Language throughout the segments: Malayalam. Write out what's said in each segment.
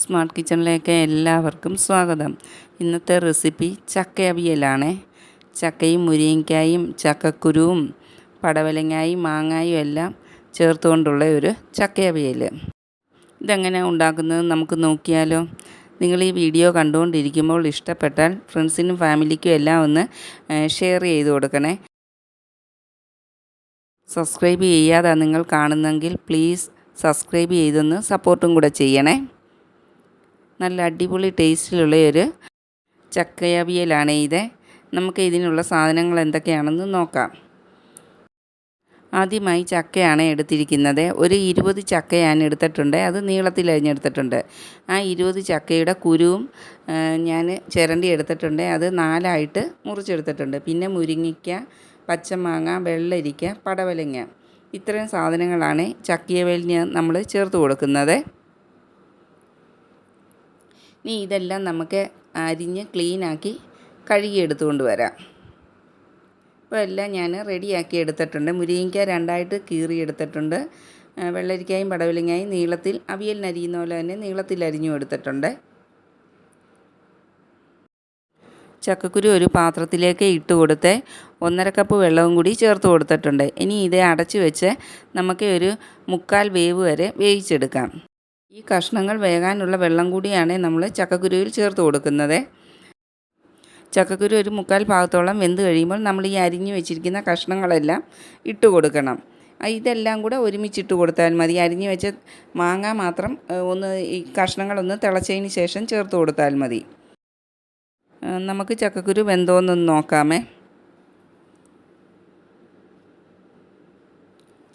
സ്മാർട്ട് കിച്ചണിലേക്ക് എല്ലാവർക്കും സ്വാഗതം. ഇന്നത്തെ റെസിപ്പി ചക്ക അവിയലാണ് ചക്കയും മുരിങ്ങയ്ക്കായും ചക്കക്കുരുവും പടവലങ്ങായും മാങ്ങായും എല്ലാം ചേർത്തുകൊണ്ടുള്ള ഒരു ചക്ക അവിയൽ ഇതെങ്ങനെ ഉണ്ടാക്കുന്നത് നമുക്ക് നോക്കിയാലോ. നിങ്ങൾ ഈ വീഡിയോ കണ്ടുകൊണ്ടിരിക്കുമ്പോൾ ഇഷ്ടപ്പെട്ടാൽ ഫ്രണ്ട്സിനും ഫാമിലിക്കും എല്ലാം ഒന്ന് ഷെയർ ചെയ്ത് കൊടുക്കണേ. സബ്സ്ക്രൈബ് ചെയ്യാതെ നിങ്ങൾ കാണുന്നെങ്കിൽ പ്ലീസ് സബ്സ്ക്രൈബ് ചെയ്തൊന്ന് സപ്പോർട്ടും കൂടെ ചെയ്യണേ. നല്ല അടിപൊളി ടേസ്റ്റിലുള്ള ഒരു ചക്കയവിയലാണ് ഇത്. നമുക്ക് ഇതിനുള്ള സാധനങ്ങൾ എന്തൊക്കെയാണെന്ന് നോക്കാം. ആദ്യമായി ചക്കയാണ് എടുത്തിരിക്കുന്നത്. ഒരു ഇരുപത് ചക്ക ഞാൻ എടുത്തിട്ടുണ്ട്. അത് നീളത്തിൽ അരിഞ്ഞെടുത്തിട്ടുണ്ട്. ആ ഇരുപത് ചക്കയുടെ കുരുവും ഞാൻ ചിരണ്ടി എടുത്തിട്ടുണ്ട്. അത് നാലായിട്ട് മുറിച്ചെടുത്തിട്ടുണ്ട്. പിന്നെ മുരിങ്ങിക്ക പച്ചമാങ്ങ വെള്ളരിക്ക പടവലങ്ങ. ഇത്രയും സാധനങ്ങളാണ് ചക്കയവേലിന് നമ്മൾ ചേർത്ത് കൊടുക്കുന്നത്. ഇനി ഇതെല്ലാം നമുക്ക് അരിഞ്ഞ് ക്ലീനാക്കി കഴുകി എടുത്തുകൊണ്ട് വരാം. അപ്പോൾ എല്ലാം ഞാൻ റെഡിയാക്കി എടുത്തിട്ടുണ്ട്. മുരിങ്ങയ്ക്ക രണ്ടായിട്ട് കീറി എടുത്തിട്ടുണ്ട്. വെള്ളരിക്കായും പടവലിങ്ങായും നീളത്തിൽ അവിയലിനരിയുന്ന പോലെ തന്നെ നീളത്തിൽ അരിഞ്ഞു എടുത്തിട്ടുണ്ട്. ചക്കക്കുരു ഒരു പാത്രത്തിലേക്ക് ഇട്ട് കൊടുത്ത് ഒന്നര കപ്പ് വെള്ളവും കൂടി ചേർത്ത് കൊടുത്തിട്ടുണ്ട്. ഇനി ഇത് അടച്ചു വെച്ച് നമുക്ക് ഒരു മുക്കാൽ വേവ് വരെ വേവിച്ചെടുക്കാം. ഈ കഷ്ണങ്ങൾ വേകാനുള്ള വെള്ളം കൂടിയാണ് നമ്മൾ ചക്കക്കുരുവിൽ ചേർത്ത് കൊടുക്കുന്നത്. ചക്കക്കുരു ഒരു മുക്കാൽ ഭാഗത്തോളം വെന്ത് കഴിയുമ്പോൾ നമ്മൾ ഈ അരിഞ്ഞു വെച്ചിരിക്കുന്ന കഷ്ണങ്ങളെല്ലാം ഇട്ട് കൊടുക്കണം. ഇതെല്ലാം കൂടെ ഒരുമിച്ചിട്ട് കൊടുത്താൽ മതി. അരിഞ്ഞു വെച്ച മാങ്ങ മാത്രം ഒന്ന് ഈ കഷ്ണങ്ങളൊന്ന് തിളച്ചതിന് ശേഷം ചേർത്ത് കൊടുത്താൽ മതി. നമുക്ക് ചക്കക്കുരു വെന്തോന്നൊന്ന് നോക്കാമേ.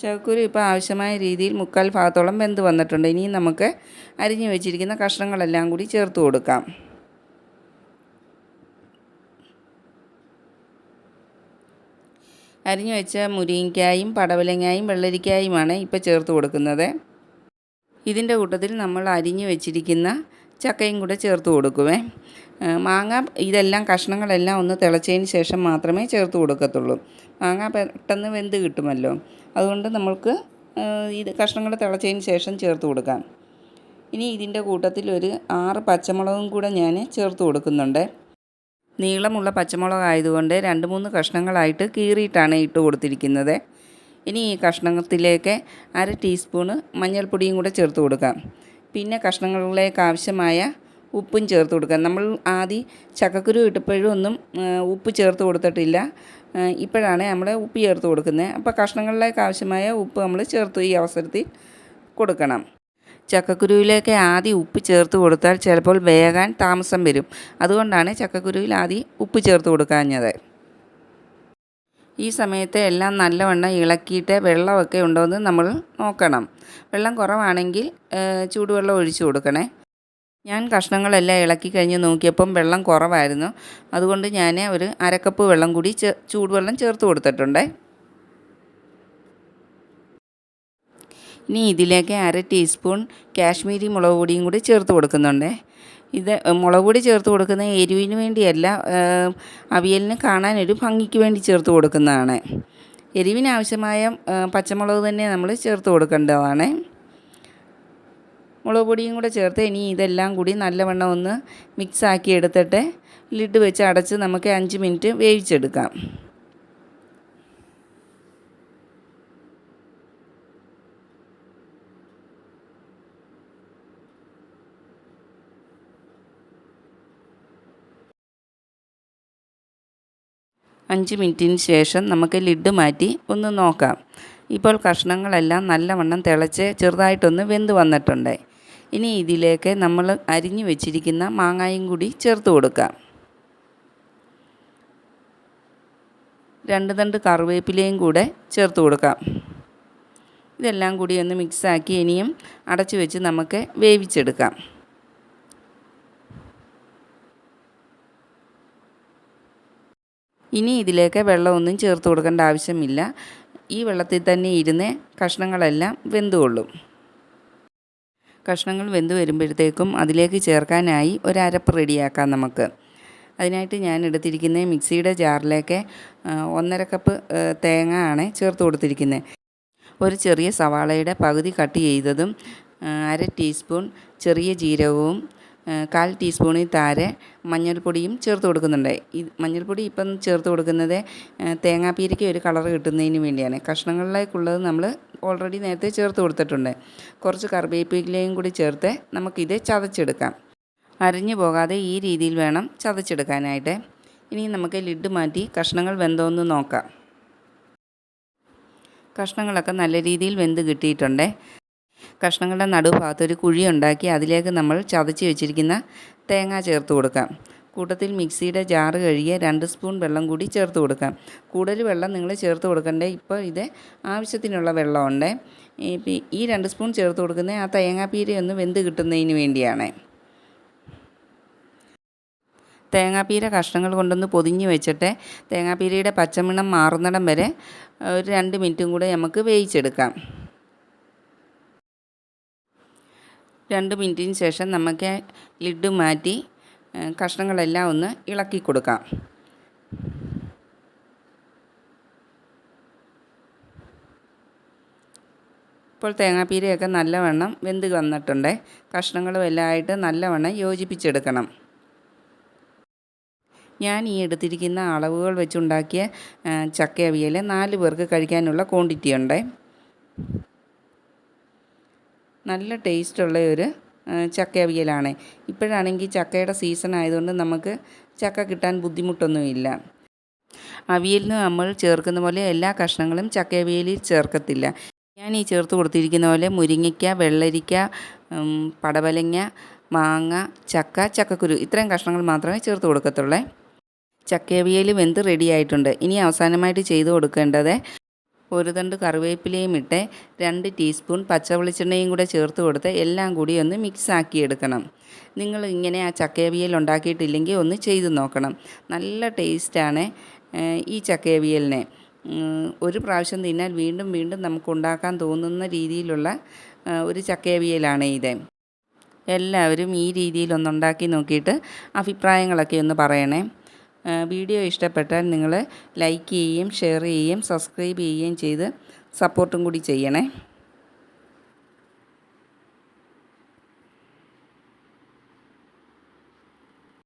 ചക്കക്കുരു ഇപ്പോൾ ആവശ്യമായ രീതിയിൽ മുക്കാൽ ഭാഗത്തോളം വെന്ത് വന്നിട്ടുണ്ട്. ഇനി നമുക്ക് അരിഞ്ഞു വെച്ചിരിക്കുന്ന കഷ്ണങ്ങളെല്ലാം കൂടി ചേർത്ത് കൊടുക്കാം. അരിഞ്ഞു വെച്ച മുരിങ്ങയ്ക്കായും പടവലങ്ങായും വെള്ളരിക്കായുമാണ് ഇപ്പോൾ ചേർത്ത് കൊടുക്കുന്നത്. ഇതിന്റെ കൂട്ടത്തിൽ നമ്മൾ അരിഞ്ഞു വെച്ചിരിക്കുന്ന ചക്കയും കൂടെ ചേർത്ത് കൊടുക്കുവേ. മാങ്ങ ഇതെല്ലാം കഷ്ണങ്ങളെല്ലാം ഒന്ന് തിളച്ചതിന് ശേഷം മാത്രമേ ചേർത്ത് കൊടുക്കത്തുള്ളൂ. മാങ്ങ പെട്ടെന്ന് വെന്ത് കിട്ടുമല്ലോ. അതുകൊണ്ട് നമ്മൾക്ക് ഇത് കഷ്ണങ്ങൾ തിളച്ചതിന് ശേഷം ചേർത്ത് കൊടുക്കാം. ഇനി ഇതിന്റെ കൂട്ടത്തിൽ ഒരു ആറ് പച്ചമുളകും കൂടെ ഞാൻ ചേർത്ത് കൊടുക്കുന്നുണ്ട്. നീളമുള്ള പച്ചമുളക് ആയതുകൊണ്ട് രണ്ട് മൂന്ന് കഷ്ണങ്ങളായിട്ട് കീറിയിട്ടാണ് ഇട്ട് കൊടുത്തിരിക്കുന്നത്. ഇനി ഈ കഷ്ണത്തിലേക്ക് അര ടീസ്പൂണ് മഞ്ഞൾപ്പൊടിയും കൂടെ ചേർത്ത് കൊടുക്കാം. പിന്നെ കഷ്ണങ്ങളിലേക്ക് ആവശ്യമായ ഉപ്പും ചേർത്ത് കൊടുക്കുക. നമ്മൾ ആദ്യം ചക്കക്കുരു ഇട്ടപ്പോഴും ഒന്നും ഉപ്പ് ചേർത്ത് കൊടുത്തിട്ടില്ല. ഇപ്പോഴാണ് നമ്മൾ ഉപ്പ് ചേർത്ത് കൊടുക്കുന്നത്. അപ്പോൾ കഷ്ണങ്ങളിലേക്ക് ആവശ്യമായ ഉപ്പ് നമ്മൾ ചേർത്ത് ഈ അവസരത്തിൽ കൊടുക്കണം. ചക്കക്കുരുവിലേക്ക് ആദ്യം ഉപ്പ് ചേർത്ത് കൊടുത്താൽ ചിലപ്പോൾ വേകാൻ താമസം വരും. അതുകൊണ്ടാണ് ചക്കക്കുരുവിൽ ആദ്യം ഉപ്പ് ചേർത്ത് കൊടുക്കാഞ്ഞത്. ഈ സമയത്ത് എല്ലാം നല്ലവണ്ണം ഇളക്കിയിട്ട് വെള്ളമൊക്കെ ഉണ്ടോ എന്ന് നമ്മൾ നോക്കണം. വെള്ളം കുറവാണെങ്കിൽ ചൂടുവെള്ളം ഒഴിച്ചു കൊടുക്കണേ. ഞാൻ കഷ്ണങ്ങളെല്ലാം ഇളക്കി കഴിഞ്ഞ് നോക്കിയപ്പം വെള്ളം കുറവായിരുന്നു. അതുകൊണ്ട് ഞാൻ ഒരു അരക്കപ്പ് വെള്ളം കൂടി ചൂടുവെള്ളം ചേർത്ത് കൊടുത്തിട്ടുണ്ട്. ഇനി ഇതിലേക്ക് അര ടീസ്പൂൺ കാശ്മീരി മുളക് പൊടിയും കൂടി ചേർത്ത് കൊടുക്കുന്നുണ്ട്. ഇത് മുളക് പൊടി ചേർത്ത് കൊടുക്കുന്ന എരിവിന് വേണ്ടിയല്ല അവിയലിന് കാണാനൊരു ഭംഗിക്ക് വേണ്ടി ചേർത്ത് കൊടുക്കുന്നതാണ്. എരിവിനാവശ്യമായ പച്ചമുളക് തന്നെ നമ്മൾ ചേർത്ത് കൊടുക്കേണ്ടതാണ്. മുളക് പൊടിയും കൂടെ ചേർത്ത് ഇനി ഇതെല്ലാം കൂടി നല്ലവണ്ണം ഒന്ന് മിക്സാക്കി എടുത്തിട്ട് ലിഡ് വെച്ച് അടച്ച് നമുക്ക് അഞ്ച് മിനിറ്റ് വേവിച്ചെടുക്കാം. അഞ്ച് മിനിറ്റിന് ശേഷം നമുക്ക് ലിഡ് മാറ്റി ഒന്ന് നോക്കാം. ഇപ്പോൾ കഷ്ണങ്ങളെല്ലാം നല്ലവണ്ണം തിളച്ച് ചെറുതായിട്ടൊന്ന് വെന്ത് വന്നിട്ടുണ്ട്. ഇനി ഇതിലേക്ക് നമ്മൾ അരിഞ്ഞു വെച്ചിരിക്കുന്ന മാങ്ങായും കൂടി ചേർത്ത് കൊടുക്കാം. രണ്ട് തണ്ട് കറിവേപ്പിലയും കൂടെ ചേർത്ത് കൊടുക്കാം. ഇതെല്ലാം കൂടി ഒന്ന് മിക്സാക്കി ഇനിയും അടച്ചു വെച്ച് നമുക്ക് വേവിച്ചെടുക്കാം. ഇനി ഇതിലേക്ക് വെള്ളമൊന്നും ചേർത്ത് കൊടുക്കേണ്ട ആവശ്യമില്ല. ഈ വെള്ളത്തിൽ തന്നെ ഇരുന്ന് കഷ്ണങ്ങളെല്ലാം വെന്തുകൊള്ളും. കഷ്ണങ്ങൾ വെന്ത് വരുമ്പോഴത്തേക്കും അതിലേക്ക് ചേർക്കാനായി ഒരു അരപ്പ് റെഡിയാക്കാം നമുക്ക്. അതിനായിട്ട് ഞാൻ എടുത്തിരിക്കുന്ന മിക്സിയുടെ ജാറിലേക്ക് ഒന്നര കപ്പ് തേങ്ങ ആണ് ചേർത്ത് കൊടുത്തിരിക്കുന്നത്. ഒരു ചെറിയ സവാളയുടെ പകുതി കട്ട് ചെയ്തതും അര ടീസ്പൂൺ ചെറിയ ജീരകവും കാൽ ടീസ്പൂണിൽ താരെ മഞ്ഞൾപ്പൊടിയും ചേർത്ത് കൊടുക്കുന്നുണ്ട്. ഈ മഞ്ഞൾപ്പൊടി ഇപ്പം ചേർത്ത് കൊടുക്കുന്നത് തേങ്ങാപ്പീരയ്ക്ക് ഒരു കളർ കിട്ടുന്നതിന് വേണ്ടിയാണ്. കഷ്ണങ്ങളിലേക്കുള്ളത് നമ്മൾ ഓൾറെഡി നേരത്തെ ചേർത്ത് കൊടുത്തിട്ടുണ്ട്. കുറച്ച് കറിവേപ്പിലയും കൂടി ചേർത്ത് നമുക്കിത് ചതച്ചെടുക്കാം. അരിഞ്ഞു പോകാതെ ഈ രീതിയിൽ വേണം ചതച്ചെടുക്കാനായിട്ട്. ഇനി നമുക്ക് ലിഡ് മാറ്റി കഷ്ണങ്ങൾ വെന്തോന്ന് നോക്കാം. കഷ്ണങ്ങളൊക്കെ നല്ല രീതിയിൽ വെന്ത് കിട്ടിയിട്ടുണ്ട്. കഷ്ണങ്ങളുടെ നടുഭാഗത്ത് ഒരു കുഴി ഉണ്ടാക്കി അതിലേക്ക് നമ്മൾ ചതച്ച് വെച്ചിരിക്കുന്ന തേങ്ങ ചേർത്ത് കൊടുക്കാം. കൂട്ടത്തിൽ മിക്സിയുടെ ജാറ് കഴുകിയ രണ്ട് സ്പൂൺ വെള്ളം കൂടി ചേർത്ത് കൊടുക്കാം. കൂടുതൽ വെള്ളം നിങ്ങൾ ചേർത്ത് കൊടുക്കണ്ടേ? ഇപ്പോൾ ഇത് ആവശ്യത്തിനുള്ള വെള്ളമുണ്ട്. ഈ- രണ്ട് സ്പൂൺ ചേർത്ത് കൊടുക്കുന്നത് ആ തേങ്ങാപ്പീര ഒന്ന് വെന്ത് കിട്ടുന്നതിന് വേണ്ടിയാണ്. തേങ്ങാപ്പീര കഷ്ണങ്ങൾ കൊണ്ടൊന്ന് പൊതിഞ്ഞ് വെച്ചിട്ട് തേങ്ങാപ്പീരയുടെ പച്ചമണം മാറുന്നിടം വരെ ഒരു രണ്ട് മിനിറ്റും കൂടെ നമുക്ക് വേവിച്ചെടുക്കാം. രണ്ട് മിനിറ്റിന് ശേഷം നമുക്ക് ലിഡ് മാറ്റി കഷ്ണങ്ങളെല്ലാം ഒന്ന് ഇളക്കി കൊടുക്കാം. ഇപ്പോൾ തേങ്ങാപ്പീരയൊക്കെ നല്ലവണ്ണം വെന്ത് വന്നിട്ടുണ്ട്. കഷ്ണങ്ങളും എല്ലാം ആയിട്ട് നല്ലവണ്ണം യോജിപ്പിച്ചെടുക്കണം. ഞാൻ ഈ എടുത്തിരിക്കുന്ന അളവുകൾ വെച്ചുണ്ടാക്കിയ ചക്കയവിയൽ നാല് പേർക്ക് കഴിക്കാനുള്ള ക്വാണ്ടിറ്റി ഉണ്ട് നല്ല ടേസ്റ്റുള്ള ഒരു ചക്ക അവിയലാണ്. ഇപ്പോഴാണെങ്കിൽ ചക്കയുടെ സീസൺ ആയതുകൊണ്ട് നമുക്ക് ചക്ക കിട്ടാൻ ബുദ്ധിമുട്ടൊന്നുമില്ല. അവിയലിന് നമ്മൾ ചേർക്കുന്ന പോലെ എല്ലാ കഷ്ണങ്ങളും ചക്ക അവിയലിൽ ചേർക്കത്തില്ല. ഞാൻ ഈ ചേർത്ത് കൊടുത്തിരിക്കുന്ന പോലെ മുരിങ്ങയ്ക്ക വെള്ളരിക്ക പടവലങ്ങ മാങ്ങ ചക്ക ചക്കക്കുരു ഇത്രയും കഷ്ണങ്ങൾ മാത്രമേ ചേർത്ത് കൊടുക്കത്തുള്ളേ. ചക്കയവിയൽ വെന്ത് റെഡി ആയിട്ടുണ്ട്? ഇനി അവസാനമായിട്ട് ചെയ്തു കൊടുക്കേണ്ടത് ഒരു തണ്ട് കറിവേപ്പിലയും ഇട്ട് രണ്ട് ടീസ്പൂൺ പച്ച വെളിച്ചെണ്ണയും കൂടെ ചേർത്ത് കൊടുത്ത് എല്ലാം കൂടി ഒന്ന് മിക്സ് ആക്കി എടുക്കണം. നിങ്ങൾ ഇങ്ങനെ ആ ചക്കയവിയൽ ഉണ്ടാക്കിയിട്ടില്ലെങ്കിൽ ഒന്ന് ചെയ്ത് നോക്കണം. നല്ല ടേസ്റ്റാണ് ഈ ചക്കയവിയലിനെ ഒരു പ്രാവശ്യം തിന്നാൽ വീണ്ടും വീണ്ടും നമുക്ക് ഉണ്ടാക്കാൻ തോന്നുന്ന രീതിയിലുള്ള ഒരു ചക്കയവിയലാണ് ഇത്. എല്ലാവരും ഈ രീതിയിലൊന്നുണ്ടാക്കി നോക്കിയിട്ട് അഭിപ്രായങ്ങളൊക്കെ ഒന്ന് പറയണേ. വീഡിയോ ഇഷ്ടപ്പെട്ടാൽ നിങ്ങൾ ലൈക്ക് ചെയ്യുകയും ഷെയർ ചെയ്യുകയും സബ്സ്ക്രൈബ് ചെയ്യുകയും ചെയ്ത് സപ്പോർട്ടും കൂടി ചെയ്യണേ.